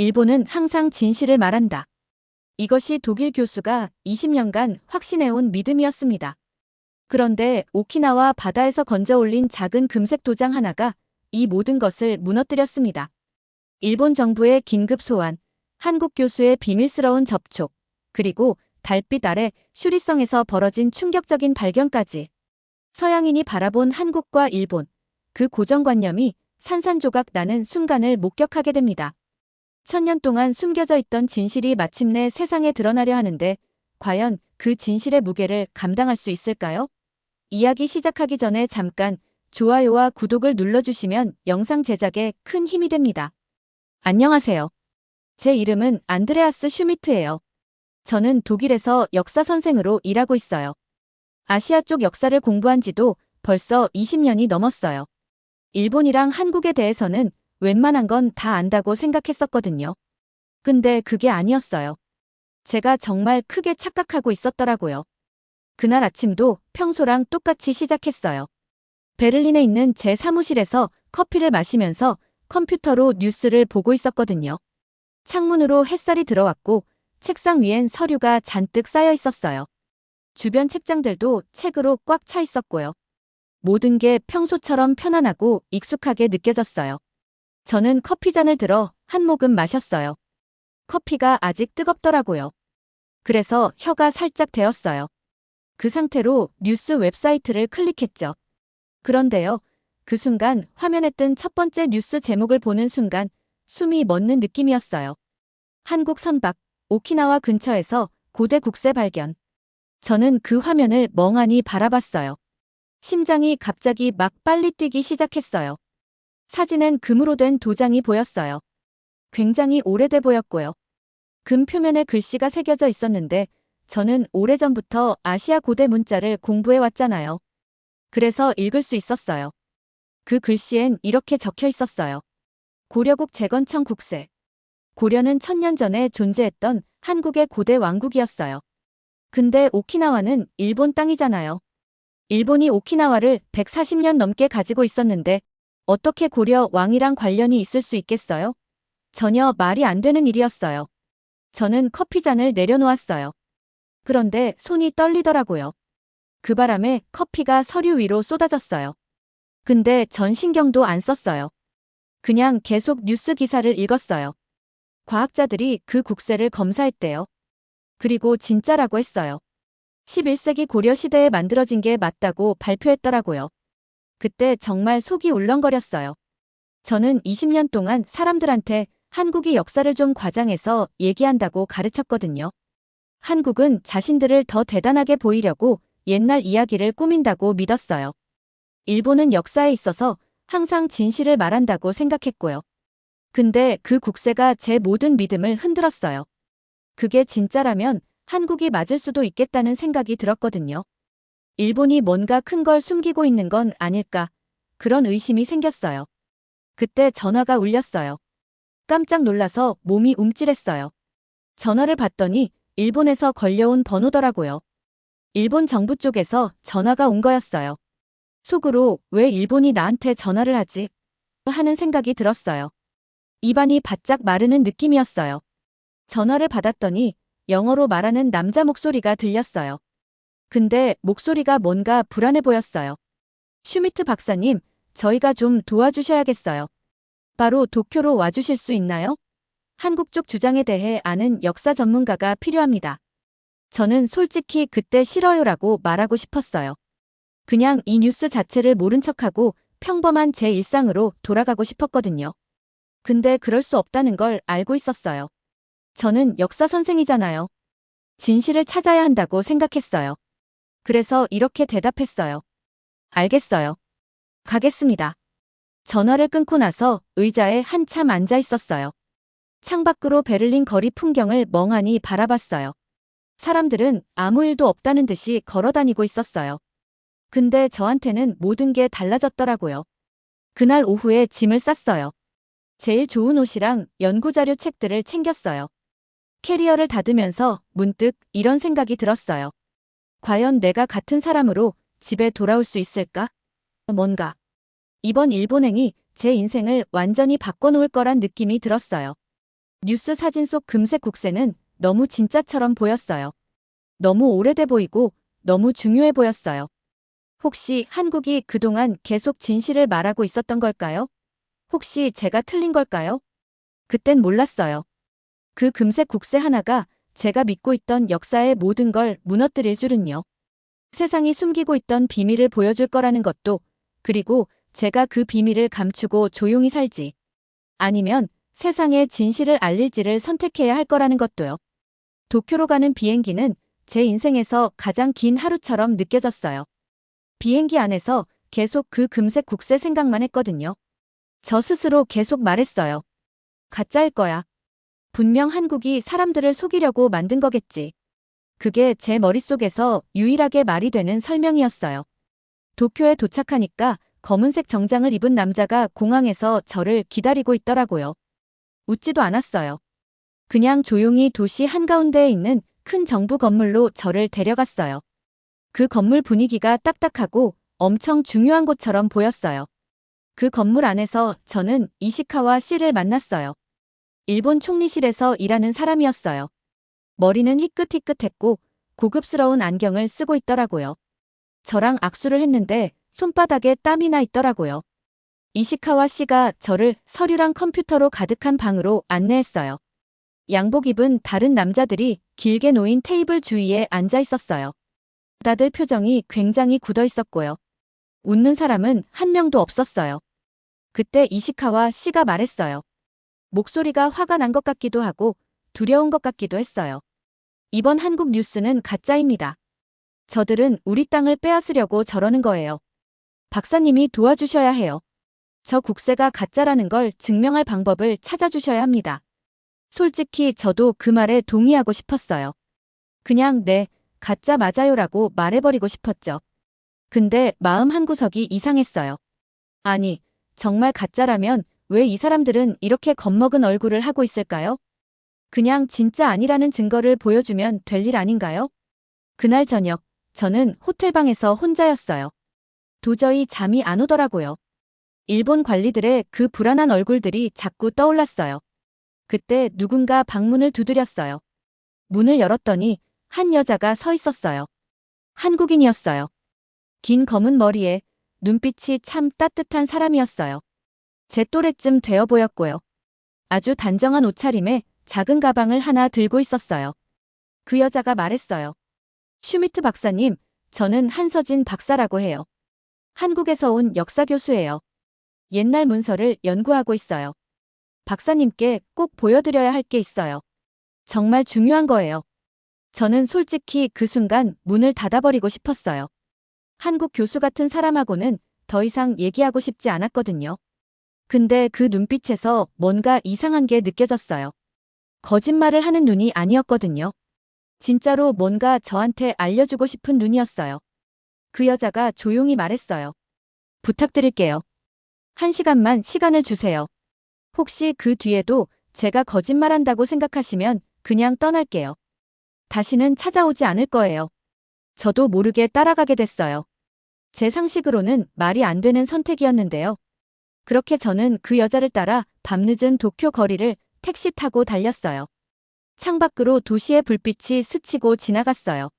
일본은 항상 진실을 말한다. 이것이 독일 교수가 20년간 확신해온 믿음이었습니다. 그런데 오키나와 바다에서 건져 올린 작은 금색 도장 하나가 이 모든 것을 무너뜨렸습니다. 일본 정부의 긴급 소환, 한국 교수의 비밀스러운 접촉, 그리고 달빛 아래 슈리성에서 벌어진 충격적인 발견까지 서양인이 바라본 한국과 일본, 그 고정관념이 산산조각 나는 순간을 목격하게 됩니다. 천년 동안 숨겨져 있던 진실이 마침내 세상에 드러나려 하는데 과연 그 진실의 무게를 감당할 수 있을까요? 이야기 시작하기 전에 잠깐 좋아요와 구독을 눌러주시면 영상 제작에 큰 힘이 됩니다. 안녕하세요. 제 이름은 안드레아스 슈미트예요. 저는 독일에서 역사 선생으로 일하고 있어요. 아시아 쪽 역사를 공부한 지도 벌써 20년이 넘었어요. 일본이랑 한국에 대해서는 웬만한 건 다 안다고 생각했었거든요. 근데 그게 아니었어요. 제가 정말 크게 착각하고 있었더라고요. 그날 아침도 평소랑 똑같이 시작했어요. 베를린에 있는 제 사무실에서 커피를 마시면서 컴퓨터로 뉴스를 보고 있었거든요. 창문으로 햇살이 들어왔고 책상 위엔 서류가 잔뜩 쌓여 있었어요. 주변 책장들도 책으로 꽉 차 있었고요. 모든 게 평소처럼 편안하고 익숙하게 느껴졌어요. 저는 커피잔을 들어 한 모금 마셨어요. 커피가 아직 뜨겁더라고요. 그래서 혀가 살짝 데었어요. 그 상태로 뉴스 웹사이트를 클릭했죠. 그런데요. 그 순간 화면에 뜬 첫 번째 뉴스 제목을 보는 순간 숨이 멎는 느낌이었어요. 한국 선박, 오키나와 근처에서 고대 국세 발견. 저는 그 화면을 멍하니 바라봤어요. 심장이 갑자기 막 빨리 뛰기 시작했어요. 사진엔 금으로 된 도장이 보였어요. 굉장히 오래돼 보였고요. 금 표면에 글씨가 새겨져 있었는데 저는 오래전부터 아시아 고대 문자를 공부해 왔잖아요. 그래서 읽을 수 있었어요. 그 글씨엔 이렇게 적혀 있었어요. 고려국 재건청 국세. 고려는 천년 전에 존재했던 한국의 고대 왕국이었어요. 근데 오키나와는 일본 땅이잖아요. 일본이 오키나와를 140년 넘게 가지고 있었는데 어떻게 고려 왕이랑 관련이 있을 수 있겠어요? 전혀 말이 안 되는 일이었어요. 저는 커피잔을 내려놓았어요. 그런데 손이 떨리더라고요. 그 바람에 커피가 서류 위로 쏟아졌어요. 근데 전 신경도 안 썼어요. 그냥 계속 뉴스 기사를 읽었어요. 과학자들이 그 국세를 검사했대요. 그리고 진짜라고 했어요. 11세기 고려 시대에 만들어진 게 맞다고 발표했더라고요. 그때 정말 속이 울렁거렸어요. 저는 20년 동안 사람들한테 한국이 역사를 좀 과장해서 얘기한다고 가르쳤거든요. 한국은 자신들을 더 대단하게 보이려고 옛날 이야기를 꾸민다고 믿었어요. 일본은 역사에 있어서 항상 진실을 말한다고 생각했고요. 근데 그 국세가 제 모든 믿음을 흔들었어요. 그게 진짜라면 한국이 맞을 수도 있겠다는 생각이 들었거든요. 일본이 뭔가 큰 걸 숨기고 있는 건 아닐까 그런 의심이 생겼어요. 그때 전화가 울렸어요. 깜짝 놀라서 몸이 움찔했어요. 전화를 받더니 일본에서 걸려온 번호더라고요. 일본 정부 쪽에서 전화가 온 거였어요. 속으로 왜 일본이 나한테 전화를 하지? 하는 생각이 들었어요. 입안이 바짝 마르는 느낌이었어요. 전화를 받았더니 영어로 말하는 남자 목소리가 들렸어요. 근데 목소리가 뭔가 불안해 보였어요. 슈미트 박사님, 저희가 좀 도와주셔야겠어요. 바로 도쿄로 와주실 수 있나요? 한국 쪽 주장에 대해 아는 역사 전문가가 필요합니다. 저는 솔직히 그때 싫어요라고 말하고 싶었어요. 그냥 이 뉴스 자체를 모른 척하고 평범한 제 일상으로 돌아가고 싶었거든요. 근데 그럴 수 없다는 걸 알고 있었어요. 저는 역사 선생이잖아요. 진실을 찾아야 한다고 생각했어요. 그래서 이렇게 대답했어요. 알겠어요. 가겠습니다. 전화를 끊고 나서 의자에 한참 앉아 있었어요. 창밖으로 베를린 거리 풍경을 멍하니 바라봤어요. 사람들은 아무 일도 없다는 듯이 걸어 다니고 있었어요. 근데 저한테는 모든 게 달라졌더라고요. 그날 오후에 짐을 쌌어요. 제일 좋은 옷이랑 연구자료 책들을 챙겼어요. 캐리어를 닫으면서 문득 이런 생각이 들었어요. 과연 내가 같은 사람으로 집에 돌아올 수 있을까? 뭔가. 이번 일본행이 제 인생을 완전히 바꿔놓을 거란 느낌이 들었어요. 뉴스 사진 속 금색 국세는 너무 진짜처럼 보였어요. 너무 오래돼 보이고 너무 중요해 보였어요. 혹시 한국이 그동안 계속 진실을 말하고 있었던 걸까요? 혹시 제가 틀린 걸까요? 그땐 몰랐어요. 그 금색 국세 하나가 제가 믿고 있던 역사의 모든 걸 무너뜨릴 줄은요. 세상이 숨기고 있던 비밀을 보여줄 거라는 것도, 그리고 제가 그 비밀을 감추고 조용히 살지. 아니면 세상에 진실을 알릴지를 선택해야 할 거라는 것도요. 도쿄로 가는 비행기는 제 인생에서 가장 긴 하루처럼 느껴졌어요. 비행기 안에서 계속 그 금색 국세 생각만 했거든요. 저 스스로 계속 말했어요. 가짜일 거야. 분명 한국이 사람들을 속이려고 만든 거겠지. 그게 제 머릿속에서 유일하게 말이 되는 설명이었어요. 도쿄에 도착하니까 검은색 정장을 입은 남자가 공항에서 저를 기다리고 있더라고요. 웃지도 않았어요. 그냥 조용히 도시 한가운데에 있는 큰 정부 건물로 저를 데려갔어요. 그 건물 분위기가 딱딱하고 엄청 중요한 곳처럼 보였어요. 그 건물 안에서 저는 이시카와 씨를 만났어요. 일본 총리실에서 일하는 사람이었어요. 머리는 희끗희끗했고 고급스러운 안경을 쓰고 있더라고요. 저랑 악수를 했는데 손바닥에 땀이 나 있더라고요. 이시카와 씨가 저를 서류랑 컴퓨터로 가득한 방으로 안내했어요. 양복 입은 다른 남자들이 길게 놓인 테이블 주위에 앉아 있었어요. 다들 표정이 굉장히 굳어 있었고요. 웃는 사람은 한 명도 없었어요. 그때 이시카와 씨가 말했어요. 목소리가 화가 난 것 같기도 하고 두려운 것 같기도 했어요. 이번 한국 뉴스는 가짜입니다. 저들은 우리 땅을 빼앗으려고 저러는 거예요. 박사님이 도와주셔야 해요. 저 국세가 가짜라는 걸 증명할 방법을 찾아주셔야 합니다. 솔직히 저도 그 말에 동의하고 싶었어요. 그냥 네, 가짜 맞아요라고 말해버리고 싶었죠. 근데 마음 한구석이 이상했어요. 아니, 정말 가짜라면 왜 이 사람들은 이렇게 겁먹은 얼굴을 하고 있을까요? 그냥 진짜 아니라는 증거를 보여주면 될 일 아닌가요? 그날 저녁, 저는 호텔방에서 혼자였어요. 도저히 잠이 안 오더라고요. 일본 관리들의 그 불안한 얼굴들이 자꾸 떠올랐어요. 그때 누군가 방문을 두드렸어요. 문을 열었더니 한 여자가 서 있었어요. 한국인이었어요. 긴 검은 머리에 눈빛이 참 따뜻한 사람이었어요. 제 또래쯤 되어 보였고요. 아주 단정한 옷차림에 작은 가방을 하나 들고 있었어요. 그 여자가 말했어요. 슈미트 박사님, 저는 한서진 박사라고 해요. 한국에서 온 역사 교수예요. 옛날 문서를 연구하고 있어요. 박사님께 꼭 보여드려야 할 게 있어요. 정말 중요한 거예요. 저는 솔직히 그 순간 문을 닫아버리고 싶었어요. 한국 교수 같은 사람하고는 더 이상 얘기하고 싶지 않았거든요. 근데 그 눈빛에서 뭔가 이상한 게 느껴졌어요. 거짓말을 하는 눈이 아니었거든요. 진짜로 뭔가 저한테 알려주고 싶은 눈이었어요. 그 여자가 조용히 말했어요. 부탁드릴게요. 한 시간만 시간을 주세요. 혹시 그 뒤에도 제가 거짓말한다고 생각하시면 그냥 떠날게요. 다시는 찾아오지 않을 거예요. 저도 모르게 따라가게 됐어요. 제 상식으로는 말이 안 되는 선택이었는데요. 그렇게 저는 그 여자를 따라 밤늦은 도쿄 거리를 택시 타고 달렸어요. 창밖으로 도시의 불빛이 스치고 지나갔어요.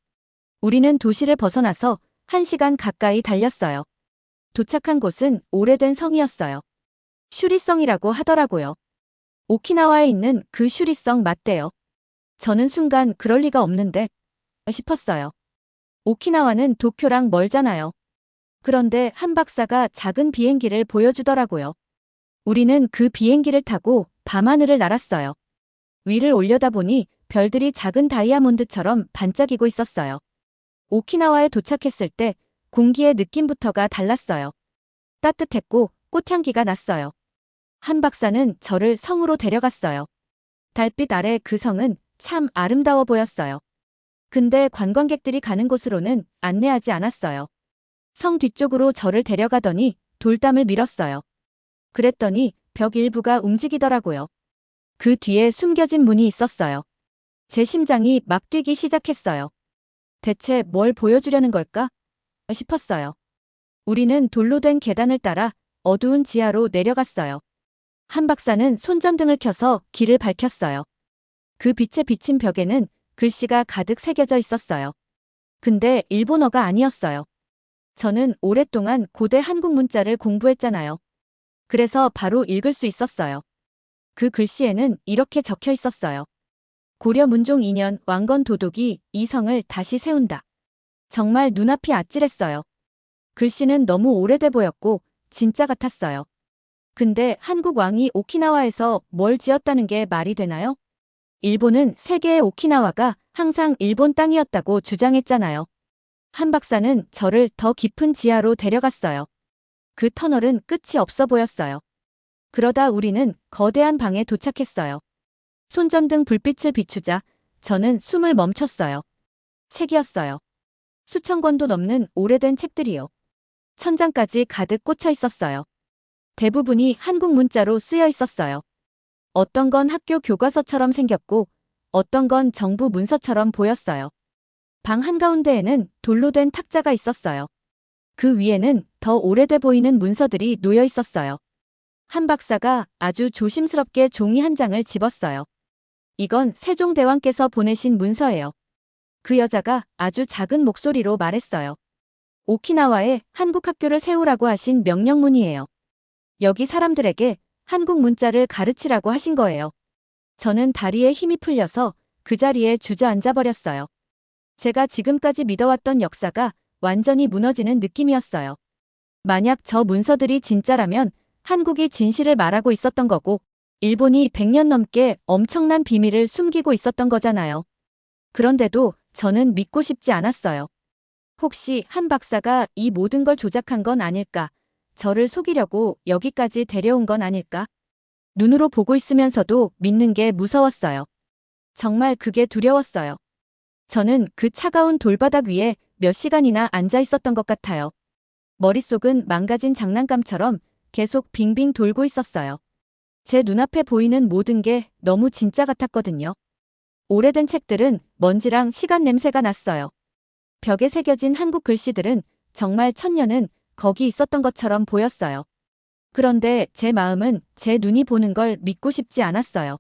우리는 도시를 벗어나서 한 시간 가까이 달렸어요. 도착한 곳은 오래된 성이었어요. 슈리성이라고 하더라고요. 오키나와에 있는 그 슈리성 맞대요. 저는 순간 그럴 리가 없는데 싶었어요. 오키나와는 도쿄랑 멀잖아요. 그런데 한 박사가 작은 비행기를 보여주더라고요. 우리는 그 비행기를 타고 밤하늘을 날았어요. 위를 올려다보니 별들이 작은 다이아몬드처럼 반짝이고 있었어요. 오키나와에 도착했을 때 공기의 느낌부터가 달랐어요. 따뜻했고 꽃향기가 났어요. 한 박사는 저를 성으로 데려갔어요. 달빛 아래 그 성은 참 아름다워 보였어요. 근데 관광객들이 가는 곳으로는 안내하지 않았어요. 성 뒤쪽으로 저를 데려가더니 돌담을 밀었어요. 그랬더니 벽 일부가 움직이더라고요. 그 뒤에 숨겨진 문이 있었어요. 제 심장이 막 뛰기 시작했어요. 대체 뭘 보여주려는 걸까? 싶었어요. 우리는 돌로 된 계단을 따라 어두운 지하로 내려갔어요. 한 박사는 손전등을 켜서 길을 밝혔어요. 그 빛에 비친 벽에는 글씨가 가득 새겨져 있었어요. 근데 일본어가 아니었어요. 저는 오랫동안 고대 한국 문자를 공부했잖아요. 그래서 바로 읽을 수 있었어요. 그 글씨에는 이렇게 적혀 있었어요. 고려 문종 2년 왕건 도독이 이 성을 다시 세운다. 정말 눈앞이 아찔했어요. 글씨는 너무 오래돼 보였고 진짜 같았어요. 근데 한국 왕이 오키나와에서 뭘 지었다는 게 말이 되나요? 일본은 세계의 오키나와가 항상 일본 땅이었다고 주장했잖아요. 한 박사는 저를 더 깊은 지하로 데려갔어요. 그 터널은 끝이 없어 보였어요. 그러다 우리는 거대한 방에 도착했어요. 손전등 불빛을 비추자 저는 숨을 멈췄어요. 책이었어요. 수천 권도 넘는 오래된 책들이요. 천장까지 가득 꽂혀 있었어요. 대부분이 한국 문자로 쓰여 있었어요. 어떤 건 학교 교과서처럼 생겼고 어떤 건 정부 문서처럼 보였어요. 방 한가운데에는 돌로 된 탁자가 있었어요. 그 위에는 더 오래돼 보이는 문서들이 놓여 있었어요. 한 박사가 아주 조심스럽게 종이 한 장을 집었어요. 이건 세종대왕께서 보내신 문서예요. 그 여자가 아주 작은 목소리로 말했어요. 오키나와에 한국 학교를 세우라고 하신 명령문이에요. 여기 사람들에게 한국 문자를 가르치라고 하신 거예요. 저는 다리에 힘이 풀려서 그 자리에 주저앉아 버렸어요. 제가 지금까지 믿어왔던 역사가 완전히 무너지는 느낌이었어요. 만약 저 문서들이 진짜라면 한국이 진실을 말하고 있었던 거고, 일본이 100년 넘게 엄청난 비밀을 숨기고 있었던 거잖아요. 그런데도 저는 믿고 싶지 않았어요. 혹시 한 박사가 이 모든 걸 조작한 건 아닐까? 저를 속이려고 여기까지 데려온 건 아닐까? 눈으로 보고 있으면서도 믿는 게 무서웠어요. 정말 그게 두려웠어요. 저는 그 차가운 돌바닥 위에 몇 시간이나 앉아 있었던 것 같아요. 머릿속은 망가진 장난감처럼 계속 빙빙 돌고 있었어요. 제 눈앞에 보이는 모든 게 너무 진짜 같았거든요. 오래된 책들은 먼지랑 시간 냄새가 났어요. 벽에 새겨진 한국 글씨들은 정말 천년은 거기 있었던 것처럼 보였어요. 그런데 제 마음은 제 눈이 보는 걸 믿고 싶지 않았어요.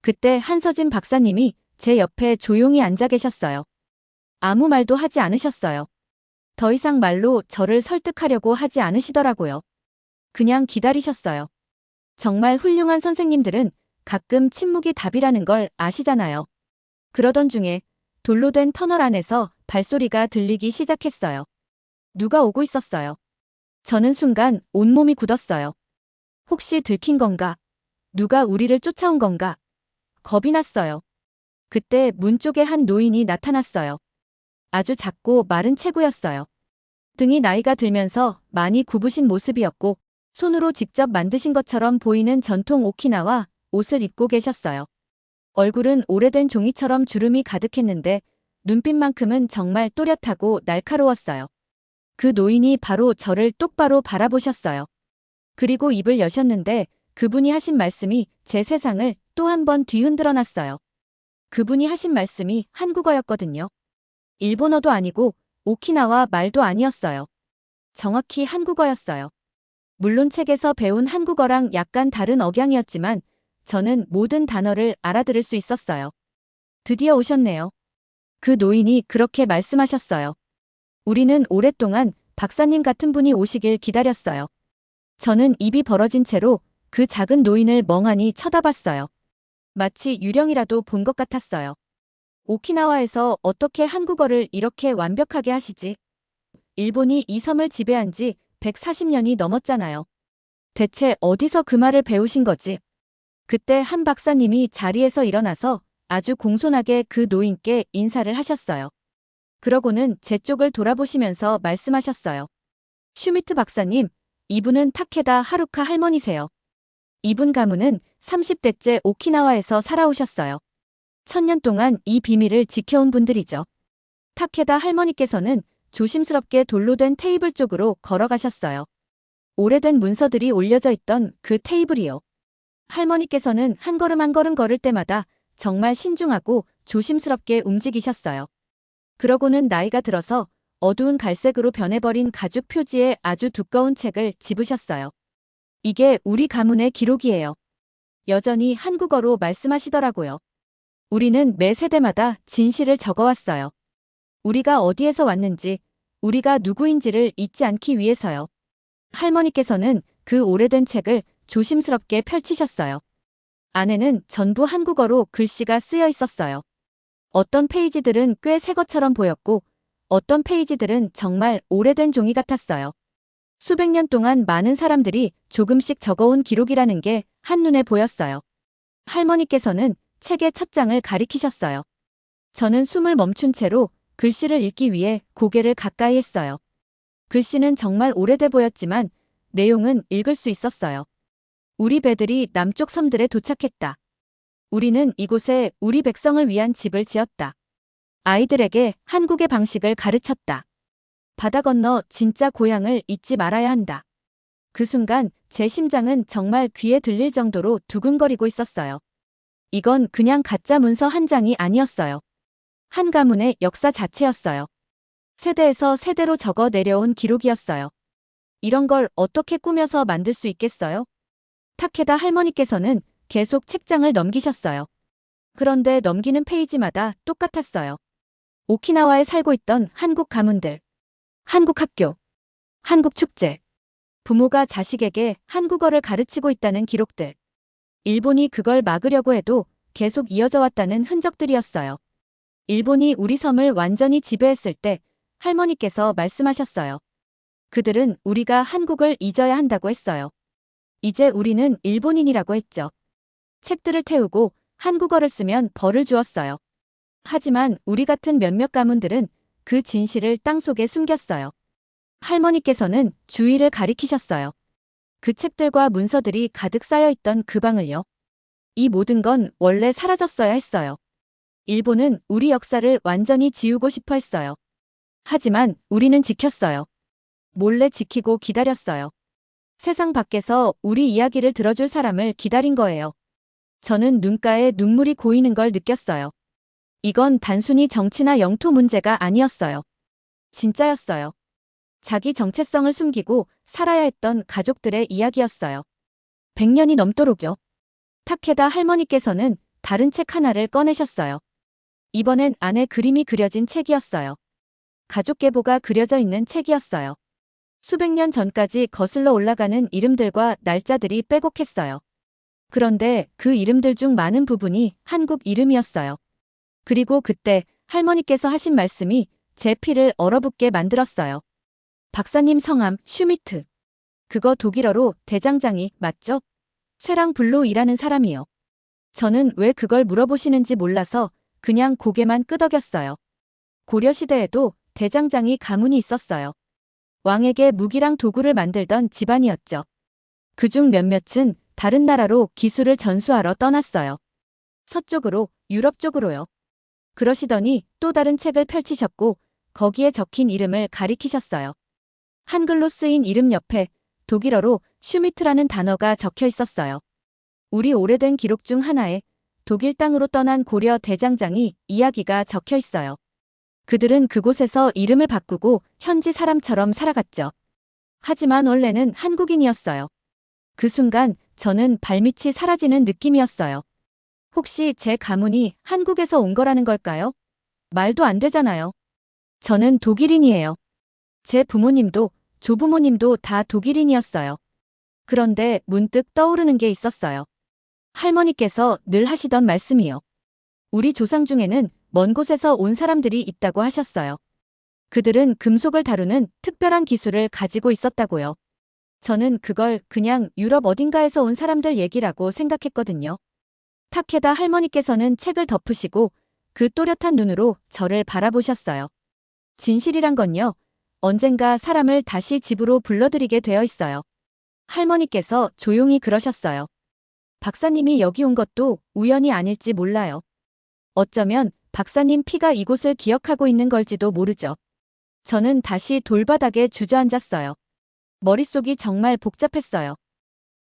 그때 한서진 박사님이 제 옆에 조용히 앉아 계셨어요. 아무 말도 하지 않으셨어요. 더 이상 말로 저를 설득하려고 하지 않으시더라고요. 그냥 기다리셨어요. 정말 훌륭한 선생님들은 가끔 침묵이 답이라는 걸 아시잖아요. 그러던 중에 돌로 된 터널 안에서 발소리가 들리기 시작했어요. 누가 오고 있었어요. 저는 순간 온몸이 굳었어요. 혹시 들킨 건가? 누가 우리를 쫓아온 건가? 겁이 났어요. 그때 문 쪽에 한 노인이 나타났어요. 아주 작고 마른 체구였어요. 등이 나이가 들면서 많이 굽으신 모습이었고 손으로 직접 만드신 것처럼 보이는 전통 오키나와 옷을 입고 계셨어요. 얼굴은 오래된 종이처럼 주름이 가득했는데 눈빛만큼은 정말 또렷하고 날카로웠어요. 그 노인이 바로 저를 똑바로 바라보셨어요. 그리고 입을 여셨는데 그분이 하신 말씀이 제 세상을 또 한 번 뒤흔들어 놨어요. 그분이 하신 말씀이 한국어였거든요. 일본어도 아니고 오키나와 말도 아니었어요. 정확히 한국어였어요. 물론 책에서 배운 한국어랑 약간 다른 억양이었지만 저는 모든 단어를 알아들을 수 있었어요. 드디어 오셨네요. 그 노인이 그렇게 말씀하셨어요. 우리는 오랫동안 박사님 같은 분이 오시길 기다렸어요. 저는 입이 벌어진 채로 그 작은 노인을 멍하니 쳐다봤어요. 마치 유령이라도 본 것 같았어요. 오키나와에서 어떻게 한국어를 이렇게 완벽하게 하시지? 일본이 이 섬을 지배한 지 140년이 넘었잖아요. 대체 어디서 그 말을 배우신 거지? 그때 한 박사님이 자리에서 일어나서 아주 공손하게 그 노인께 인사를 하셨어요. 그러고는 제 쪽을 돌아보시면서 말씀하셨어요. 슈미트 박사님, 이분은 타케다 하루카 할머니세요. 이분 가문은 30대째 오키나와에서 살아오셨어요. 천년 동안 이 비밀을 지켜온 분들이죠. 타케다 할머니께서는 조심스럽게 돌로 된 테이블 쪽으로 걸어가셨어요. 오래된 문서들이 올려져 있던 그 테이블이요. 할머니께서는 한 걸음 한 걸음 걸을 때마다 정말 신중하고 조심스럽게 움직이셨어요. 그러고는 나이가 들어서 어두운 갈색으로 변해버린 가죽 표지의 아주 두꺼운 책을 집으셨어요. 이게 우리 가문의 기록이에요. 여전히 한국어로 말씀하시더라고요. 우리는 매 세대마다 진실을 적어왔어요. 우리가 어디에서 왔는지, 우리가 누구인지를 잊지 않기 위해서요. 할머니께서는 그 오래된 책을 조심스럽게 펼치셨어요. 안에는 전부 한국어로 글씨가 쓰여 있었어요. 어떤 페이지들은 꽤 새 것처럼 보였고, 어떤 페이지들은 정말 오래된 종이 같았어요. 수백 년 동안 많은 사람들이 조금씩 적어온 기록이라는 게 한눈에 보였어요. 할머니께서는 책의 첫 장을 가리키셨어요. 저는 숨을 멈춘 채로 글씨를 읽기 위해 고개를 가까이 했어요. 글씨는 정말 오래돼 보였지만 내용은 읽을 수 있었어요. 우리 배들이 남쪽 섬들에 도착했다. 우리는 이곳에 우리 백성을 위한 집을 지었다. 아이들에게 한국의 방식을 가르쳤다. 바다 건너 진짜 고향을 잊지 말아야 한다. 그 순간 제 심장은 정말 귀에 들릴 정도로 두근거리고 있었어요. 이건 그냥 가짜 문서 한 장이 아니었어요. 한 가문의 역사 자체였어요. 세대에서 세대로 적어 내려온 기록이었어요. 이런 걸 어떻게 꾸며서 만들 수 있겠어요? 타케다 할머니께서는 계속 책장을 넘기셨어요. 그런데 넘기는 페이지마다 똑같았어요. 오키나와에 살고 있던 한국 가문들, 한국 학교, 한국 축제, 부모가 자식에게 한국어를 가르치고 있다는 기록들. 일본이 그걸 막으려고 해도 계속 이어져 왔다는 흔적들이었어요. 일본이 우리 섬을 완전히 지배했을 때 할머니께서 말씀하셨어요. 그들은 우리가 한국을 잊어야 한다고 했어요. 이제 우리는 일본인이라고 했죠. 책들을 태우고 한국어를 쓰면 벌을 주었어요. 하지만 우리 같은 몇몇 가문들은 그 진실을 땅속에 숨겼어요. 할머니께서는 주위를 가리키셨어요. 그 책들과 문서들이 가득 쌓여 있던 그 방을요. 이 모든 건 원래 사라졌어야 했어요. 일본은 우리 역사를 완전히 지우고 싶어 했어요. 하지만 우리는 지켰어요. 몰래 지키고 기다렸어요. 세상 밖에서 우리 이야기를 들어줄 사람을 기다린 거예요. 저는 눈가에 눈물이 고이는 걸 느꼈어요. 이건 단순히 정치나 영토 문제가 아니었어요. 진짜였어요. 자기 정체성을 숨기고 살아야 했던 가족들의 이야기였어요. 100년이 넘도록요. 타케다 할머니께서는 다른 책 하나를 꺼내셨어요. 이번엔 안에 그림이 그려진 책이었어요. 가족 계보가 그려져 있는 책이었어요. 수백 년 전까지 거슬러 올라가는 이름들과 날짜들이 빼곡했어요. 그런데 그 이름들 중 많은 부분이 한국 이름이었어요. 그리고 그때 할머니께서 하신 말씀이 제 피를 얼어붙게 만들었어요. 박사님 성함 슈미트. 그거 독일어로 대장장이 맞죠? 쇠랑블로 일하는 사람이요. 저는 왜 그걸 물어보시는지 몰라서 그냥 고개만 끄덕였어요. 고려시대에도 대장장이 가문이 있었어요. 왕에게 무기랑 도구를 만들던 집안이었죠. 그중 몇몇은 다른 나라로 기술을 전수하러 떠났어요. 서쪽으로, 유럽 쪽으로요. 그러시더니 또 다른 책을 펼치셨고 거기에 적힌 이름을 가리키셨어요. 한글로 쓰인 이름 옆에 독일어로 슈미트라는 단어가 적혀 있었어요. 우리 오래된 기록 중 하나에 독일 땅으로 떠난 고려 대장장이 이야기가 적혀 있어요. 그들은 그곳에서 이름을 바꾸고 현지 사람처럼 살아갔죠. 하지만 원래는 한국인이었어요. 그 순간 저는 발밑이 사라지는 느낌이었어요. 혹시 제 가문이 한국에서 온 거라는 걸까요? 말도 안 되잖아요. 저는 독일인이에요. 제 부모님도 조부모님도 다 독일인이었어요. 그런데 문득 떠오르는 게 있었어요. 할머니께서 늘 하시던 말씀이요. 우리 조상 중에는 먼 곳에서 온 사람들이 있다고 하셨어요. 그들은 금속을 다루는 특별한 기술을 가지고 있었다고요. 저는 그걸 그냥 유럽 어딘가에서 온 사람들 얘기라고 생각했거든요. 타케다 할머니께서는 책을 덮으시고 그 또렷한 눈으로 저를 바라보셨어요. 진실이란 건요, 언젠가 사람을 다시 집으로 불러들이게 되어 있어요. 할머니께서 조용히 그러셨어요. 박사님이 여기 온 것도 우연이 아닐지 몰라요. 어쩌면 박사님 피가 이곳을 기억하고 있는 걸지도 모르죠. 저는 다시 돌바닥에 주저앉았어요. 머릿속이 정말 복잡했어요.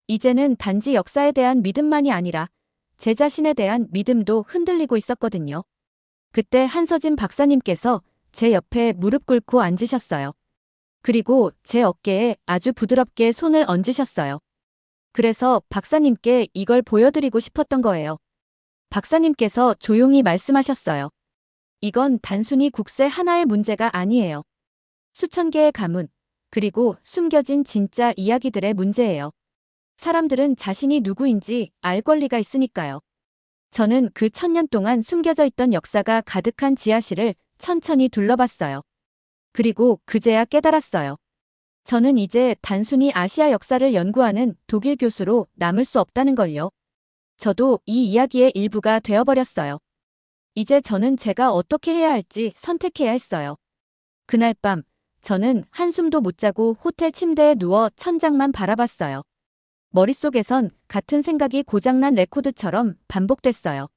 이제는 단지 역사에 대한 믿음만이 아니라 제 자신에 대한 믿음도 흔들리고 있었거든요. 그때 한서진 박사님께서 제 옆에 무릎 꿇고 앉으셨어요. 그리고 제 어깨에 아주 부드럽게 손을 얹으셨어요. 그래서 박사님께 이걸 보여드리고 싶었던 거예요. 박사님께서 조용히 말씀하셨어요. 이건 단순히 국세 하나의 문제가 아니에요. 수천 개의 가문, 그리고 숨겨진 진짜 이야기들의 문제예요. 사람들은 자신이 누구인지 알 권리가 있으니까요. 저는 그 천년 동안 숨겨져 있던 역사가 가득한 지하실을 천천히 둘러봤어요. 그리고 그제야 깨달았어요. 저는 이제 단순히 아시아 역사를 연구하는 독일 교수로 남을 수 없다는 걸요. 저도 이 이야기의 일부가 되어버렸어요. 이제 저는 제가 어떻게 해야 할지 선택해야 했어요. 그날 밤, 저는 한숨도 못 자고 호텔 침대에 누워 천장만 바라봤어요. 머릿속에선 같은 생각이 고장난 레코드처럼 반복됐어요.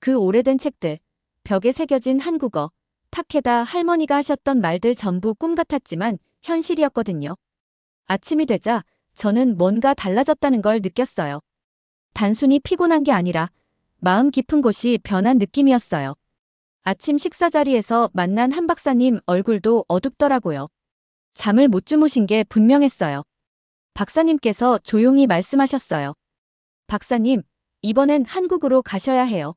그 오래된 책들, 벽에 새겨진 한국어, 타케다 할머니가 하셨던 말들 전부 꿈 같았지만 현실이었거든요. 아침이 되자 저는 뭔가 달라졌다는 걸 느꼈어요. 단순히 피곤한 게 아니라 마음 깊은 곳이 변한 느낌이었어요. 아침 식사 자리에서 만난 한 박사님 얼굴도 어둡더라고요. 잠을 못 주무신 게 분명했어요. 박사님께서 조용히 말씀하셨어요. 박사님, 이번엔 한국으로 가셔야 해요.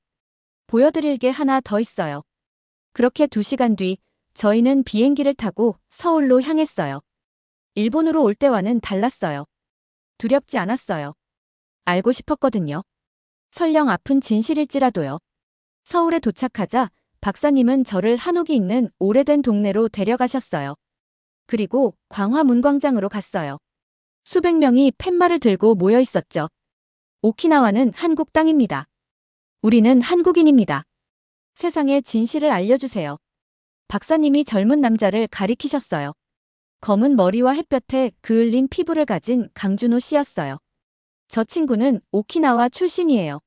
보여드릴 게 하나 더 있어요. 그렇게 두 시간 뒤 저희는 비행기를 타고 서울로 향했어요. 일본으로 올 때와는 달랐어요. 두렵지 않았어요. 알고 싶었거든요. 설령 아픈 진실일지라도요. 서울에 도착하자 박사님은 저를 한옥이 있는 오래된 동네로 데려가셨어요. 그리고 광화문광장으로 갔어요. 수백 명이 팻말을 들고 모여 있었죠. 오키나와는 한국 땅입니다. 우리는 한국인입니다. 세상의 진실을 알려주세요. 박사님이 젊은 남자를 가리키셨어요. 검은 머리와 햇볕에 그을린 피부를 가진 강준호 씨였어요. 저 친구는 오키나와 출신이에요.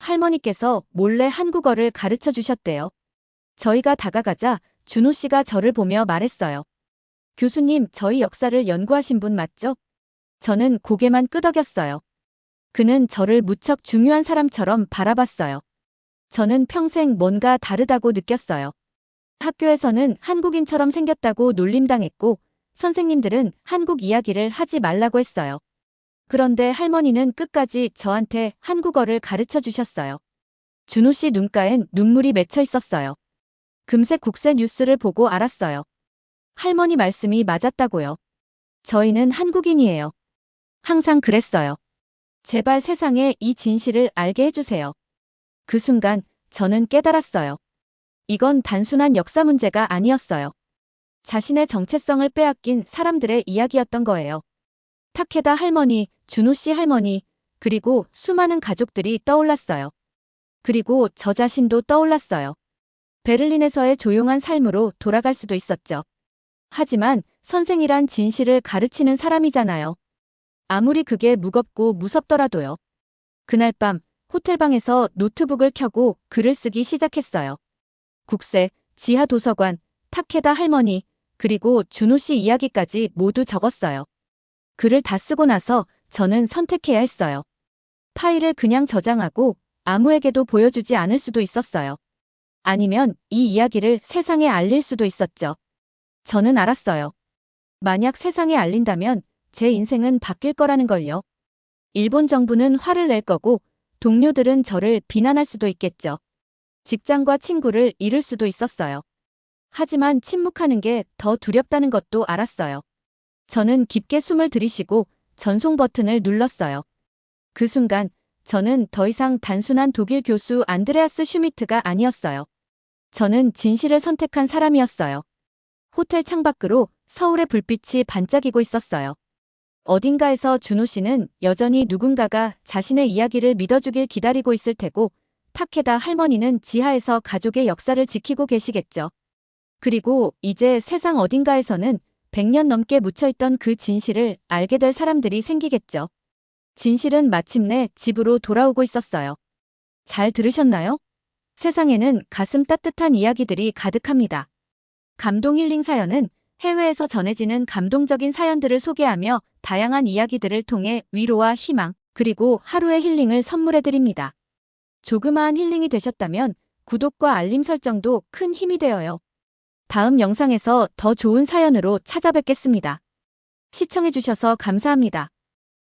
할머니께서 몰래 한국어를 가르쳐 주셨대요. 저희가 다가가자 준호 씨가 저를 보며 말했어요. 교수님, 저희 역사를 연구하신 분 맞죠? 저는 고개만 끄덕였어요. 그는 저를 무척 중요한 사람처럼 바라봤어요. 저는 평생 뭔가 다르다고 느꼈어요. 학교에서는 한국인처럼 생겼다고 놀림당했고, 선생님들은 한국 이야기를 하지 말라고 했어요. 그런데 할머니는 끝까지 저한테 한국어를 가르쳐 주셨어요. 준호 씨 눈가엔 눈물이 맺혀 있었어요. 금세 국세 뉴스를 보고 알았어요. 할머니 말씀이 맞았다고요. 저희는 한국인이에요. 항상 그랬어요. 제발 세상에 이 진실을 알게 해주세요. 그 순간 저는 깨달았어요. 이건 단순한 역사 문제가 아니었어요. 자신의 정체성을 빼앗긴 사람들의 이야기였던 거예요. 타케다 할머니, 준호 씨 할머니, 그리고 수많은 가족들이 떠올랐어요. 그리고 저 자신도 떠올랐어요. 베를린에서의 조용한 삶으로 돌아갈 수도 있었죠. 하지만 선생이란 진실을 가르치는 사람이잖아요. 아무리 그게 무겁고 무섭더라도요. 그날 밤 호텔방에서 노트북을 켜고 글을 쓰기 시작했어요. 국세, 지하 도서관, 타케다 할머니, 그리고 준호 씨 이야기까지 모두 적었어요. 글을 다 쓰고 나서 저는 선택해야 했어요. 파일을 그냥 저장하고 아무에게도 보여주지 않을 수도 있었어요. 아니면 이 이야기를 세상에 알릴 수도 있었죠. 저는 알았어요. 만약 세상에 알린다면 제 인생은 바뀔 거라는 걸요. 일본 정부는 화를 낼 거고 동료들은 저를 비난할 수도 있겠죠. 직장과 친구를 잃을 수도 있었어요. 하지만 침묵하는 게 더 두렵다는 것도 알았어요. 저는 깊게 숨을 들이쉬고 전송 버튼을 눌렀어요. 그 순간 저는 더 이상 단순한 독일 교수 안드레아스 슈미트가 아니었어요. 저는 진실을 선택한 사람이었어요. 호텔 창밖으로 서울의 불빛이 반짝이고 있었어요. 어딘가에서 준호 씨는 여전히 누군가가 자신의 이야기를 믿어주길 기다리고 있을 테고 타케다 할머니는 지하에서 가족의 역사를 지키고 계시겠죠. 그리고 이제 세상 어딘가에서는 100년 넘게 묻혀있던 그 진실을 알게 될 사람들이 생기겠죠. 진실은 마침내 집으로 돌아오고 있었어요. 잘 들으셨나요? 세상에는 가슴 따뜻한 이야기들이 가득합니다. 감동 힐링 사연은 해외에서 전해지는 감동적인 사연들을 소개하며 다양한 이야기들을 통해 위로와 희망, 그리고 하루의 힐링을 선물해드립니다. 조그마한 힐링이 되셨다면 구독과 알림 설정도 큰 힘이 되어요. 다음 영상에서 더 좋은 사연으로 찾아뵙겠습니다. 시청해주셔서 감사합니다.